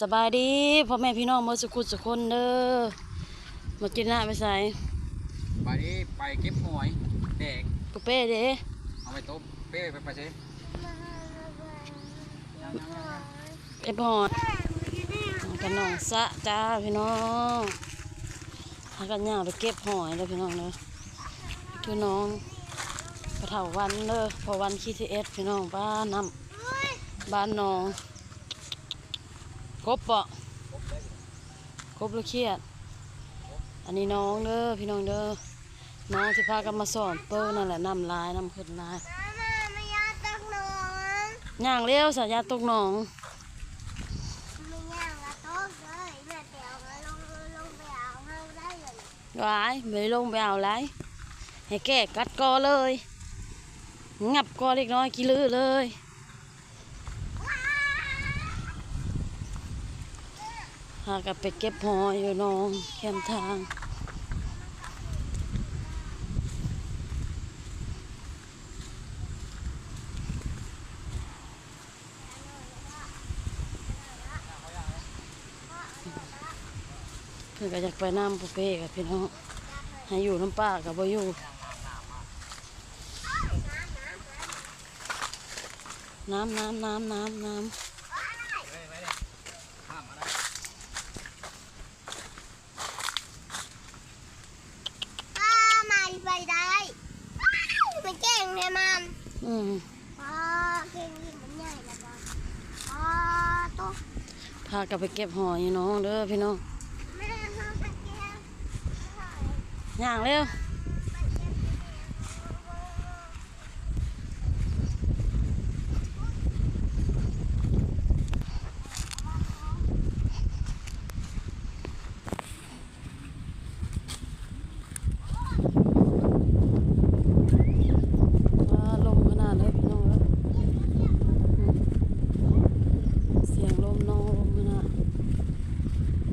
สบายดีพ่อแม่พี่น้องเมื่อสุขุสุขคนเด้อมากินหน้าไปใส่ไปนี้ไปเก็บหอยแดงกุเป้เด้เอาไปต้มเป้ไปไปใช้เอ็บหอดกันน้องสะจ้าพี่น้องพากันย่างไปเก็บหอยเลยพี่น้องเด้อคือน้องกระเถาวันเด้อพอวันคีทีเอสพี่น้องบ้านน้ำบ้านน้อง กบปะกบลูกเครียด อันนี้น้องเด้อพี่น้องเด้อน้องที่พากันมาสอนเปิ้ลนั่นแหละน้ำลายน้ำขึ้นลายมาไม่ยาตักหนอนย่างเลี้ยวสายยาตกหนองไม่ย่างละโต๊ะเลยแม่เตียวมาลงลงไปเอาเฮาได้เลยวายไม่ลงไปเอาไรให้แก้กัดกอเลย งับกอเล็กน้อยกี่ลือเลย พากันไปเก็บหอยอยู่น้องแคมทางเพื่อนก็อยากไปน้ำปุเป้กับพี่น้องให้อยู่น้ำป้ากับบ่อยู่น้ำน้ำน้ำน้ำน้ป้ามาไปได้มันเก่งเลยมันำ อืมป้าเก่งยิ่งมันใหญ่แล้วป้าป้าโต๊ะพากันไปเก็บหอยอยู่น้องเด้อพี่น้องแม่เฮาตะเกียบย่างเร็วว้าลมขนาดเลยพี่น้องเอ้ยอืมเสียงลมน้องลมขนาด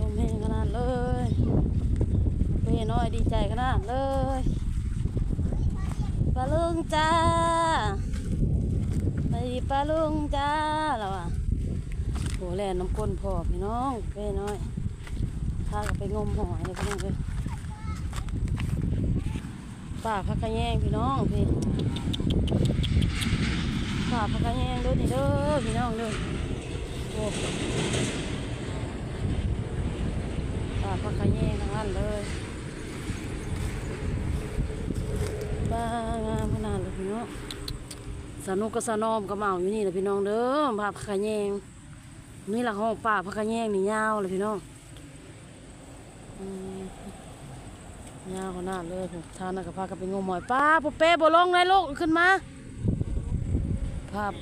ลมแห้งขนาดเลย เป้น้ อยดีใจขนาดเลยปลาลุงจ้าไปดิปลาลุงจ้าเราอะโหแล่นน้ำก้นพอพี่น้องเป้น้อยพากันไปงมหอยเลยพี่น้องเลยป่าพักกระแยงพี่น้องพี่ป่าพักกระแยงด้อนี่เด้อพี่น้องเด้อโอ้ป่าพักกระแยงทั้งนั้นเลย บ้างามขนาดเลยพี่น้องสนุกก็สนอมก็เมาอยู่นี่แหละพี่น้องเด้อพาพักขะแยงนี่แหละห้องป่าพักขะแยงนี่ยาวเลยพี่น้องยาวขนาดเลยทานนักพากันไปงมหอยป้าปุ๊เป้บ่ลงเลยลูกขึ้นมาภาพ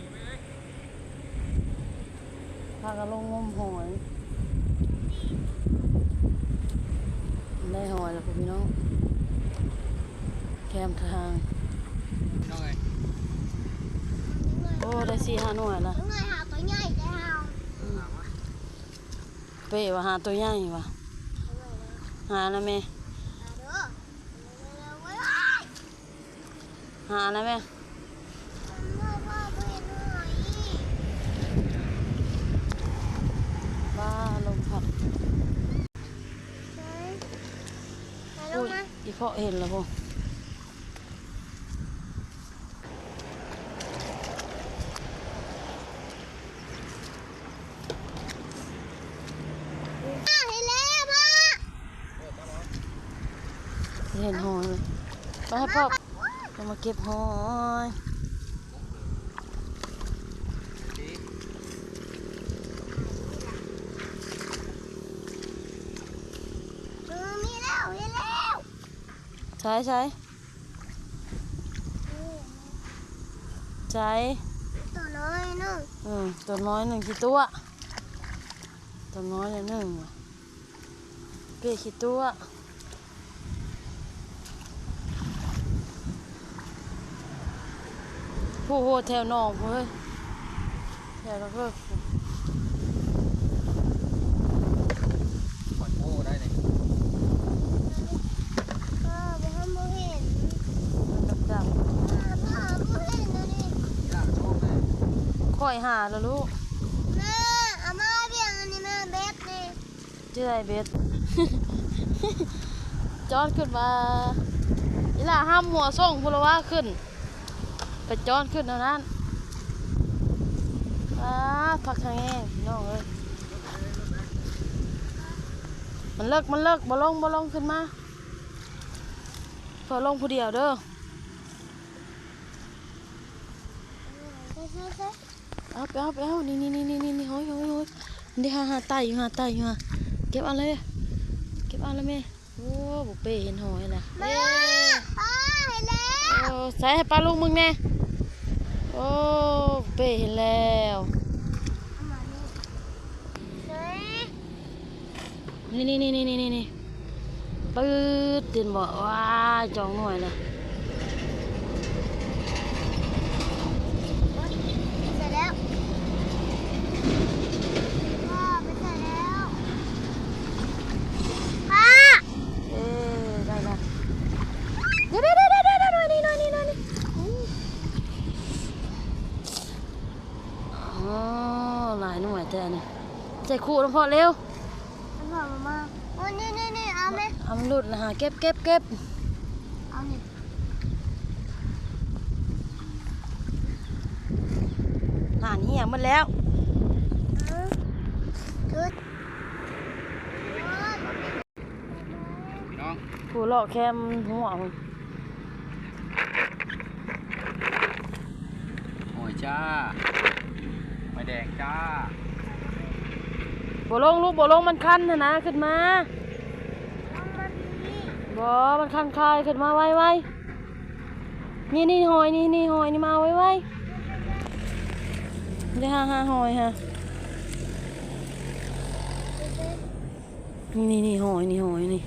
พากันลงงมหอยได้หอยแล้วพี่น้อง มทางน้องเอ้ยโอ้ได้สี่ห้าหน่วยละยังไงหาตัวใหญ่ได้เฮาเป้ว่าหาตัวใหญ่ว่ะหาแล้วแม่เด้อเว้ยหาแล้วแม่ว่าว่าบ่เห็นหน่อยบ้าลมพัดเฮ้ยไปลอุ้งยมาอีเพาะเห็นแล้วพ่ออะเห็นแล้วพ่อ เห็นหอยเลยไปให้พ่อจะมาเก็บหอยดีเออมีแล้วเห็นแล้วใช้ใช้ใช้ตัวน้อยนึงเออตัวน้อยหนึ่งกี่ตัว ตัวน้อยเลยหนึ่งว่ะเป้กี่ตัว โอ้โหแถวหนองเฮ้ยแถวแล้วก็ขอดโอ้ได้เลยพ่อบ่ทันบ่เห็นจับจับพ่อพ่อบ่เห็นเลยนี่ยากโชคเลยค่อยหาแล้วลูกแม่เอามาเบี่ยงอันชื่ออะไรเบสจอนขึ้นมาอีหล่าห้ามหัวส่งพุละว่าขึ้น ไปจอนขึ้นเท่านั้นอ้าพักทางแง่พี่น้องเอ้ยมันเลิกมันเลิกบ่ลงบ่ลงขึ้นมาเพื่อลงผู้เดียวเด้อใช่ใช่ใช่เอาไปเอาไปเอานี่นี่นี่นี่นี่นี่โอ้ยโอ้ยโอ้ยนี่หาหาไตอยู่หาไตอยู่หาเก็บเอะไรเก็บเอะไรแม่โอ้บุเป้เห็นหอยแล้วมาเอ้ยป้าเห็นแล้วโอ้ใส่ให้ปลาลูกมึงแน่ โอ้บุเป้เห็นแล้วนี่นี่นี่นี่นี่นี่ปื๊ดเดินบอกว่าจองหน่อยเลย เสร็จแล้วพ่อไปเสร็จแล้วป้า เอ้ยได้ละเดี๋ยวเดี๋ยวเดี๋ยวเดี๋ยวเดี๋ยวหน่อยนี่หน่อยนี่หน่อยนี่อ๋อหลายหน่วย แต่อันนี่ใส่คู่น้ำพอเร็วเอาพ่อมามาโอ้นี่นี่นี่เอาไหมเอามันหลุดนะฮะเก็บเก็บเก็บเอานี่หานเหี้ยหมันแล้วเอาชุดพี่น้องผู้เลาะแคมหัวมันหอยจ้าไม่แดงจ้า บ่ลงลูกบ่ลงมันคันนะนะขึ้นมาเอามาดีบ่มันคันคายขึ้นมาไวไวนี่นี่หอยนี่นี่หอยนี่มาไวไวเดี๋ยวหาหาหอยฮะนี่นี่นี่หอยนี่หอยนี่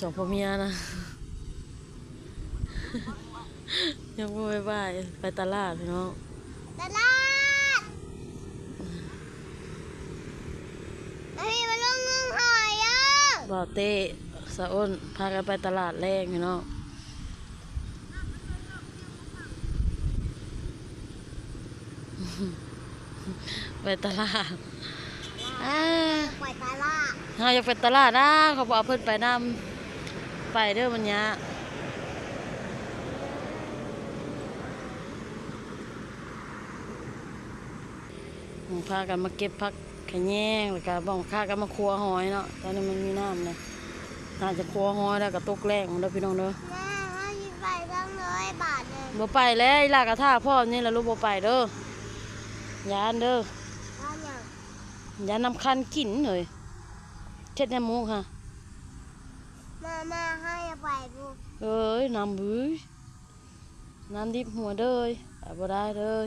สองพ่อเมียนะยังบ่ไปบายไปตลาดพี่น้องตลาดแล้วพี่มาลงงมหอยอะบ่าวเต้สะอ้นพากันไปตลาดแรงพี่น้องไปตลาดอ่าปล่อยตลาดเฮาอยากไปตลาดนะเขาบอกเอาเพิ่นไปนำ ไปเด้อมันยะพากันมาเก็บผักขะแยงแล้วก็บ้องพากันมาครัวหอยเนาะตอนนี้มันมีน้ำเลยน่าจะครัวหอยแล้วก็ตกแรงเด้อพี่น้องเด้อแม่ให้ยินไปตั้งร้อยบาทเลยบ่ไปแล้วอีหลากระท่าพ่อนี่แหละลูกบ่ไปเด้อยานเด้อบ้านอย่างยานนำคันกินเลยเช็ดแนมูกค่ะ มามาให้ไปดูเอ้ยน้ำบื้ยน้ำดิบหัวเด้ยไปบ่ได้เด้ย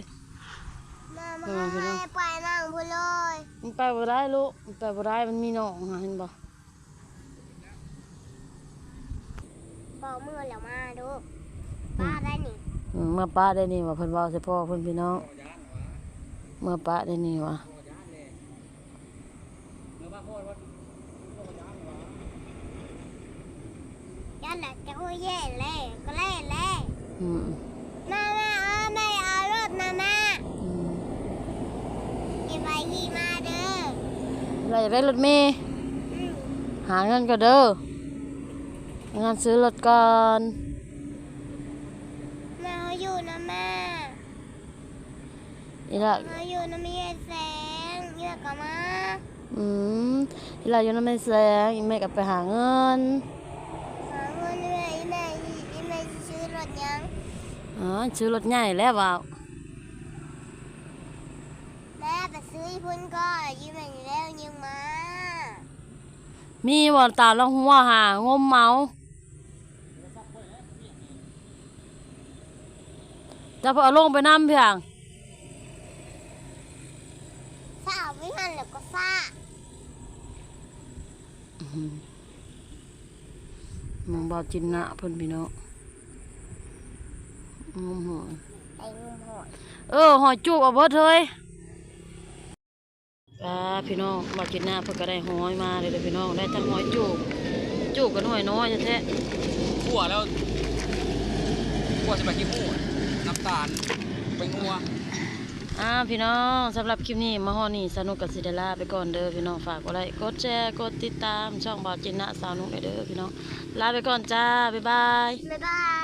มามาเออพี่น้ให้องไปนั่งพูดเลยมันไปบ่ได้ลูกมันไปบ่ได้มันมีหนองค่ะเห็นบ่บอกมือแล้วมาดูป้าได้นี่อืมเมื่อป้าได้นี่ว่าเพิ่นเว้าใส่พ่อเพิ่นพี่น้อง เมื่อป้าได้นี่ว่า ยันแหละจะคุยเย่เลยก็เล่นเลยอืมมามาเอาไม่เอารถมามาอืมอย่าไปขี่มาเด้อเราอยากได้รถเมล์อืมหาเงินก็เด้องานซื้อรถก่อนมาเขาอยู่นะแม่อีละเขาอยู่นะแม่แสงเยอะกว่ามาอืมอีละอยู่นำแม่แสงอีแม่ก็ไปหาเงิน หาเงินแม่แม่แม่จะซื้อรถยัง อ๋อซื้อรถใหญ่แล้วว่าแม่ไปซื้อให้พุ่นก็ยืมแม่อยู่แล้วยังมา มีบ่ตาลองหัวหางมเมาจะพอเอาลงไปน้ำเพียงสาวไม่หันแล้วก็ซ่ามึงบอกจินนะเพิ่นพี่น้อง งมหอยไอ้งมหอยเออหอยจูบเอาเบิดเฮ้ยอ่าพี่น้องบอกจินนะเพิ่นก็ได้หอยมาเลยเด้อพี่น้องได้ทั้งหอยจูบจูบกับหอยน้อยแท้ๆขั่วแล้วขั่วสิไปขี้มูกน้ำตาลไปงัวอ่าพี่น้องสำหรับคลิปนี้มาฮอนี่สนุกกับสิเดลาไปก่อนเด้อพี่น้องฝากกดไลค์กดแชร์กดติดตามช่องบอจินนะสาวนุกเด้อพี่น้องลาไปก่อนจ้าบ๊ายบายบ๊ายบาย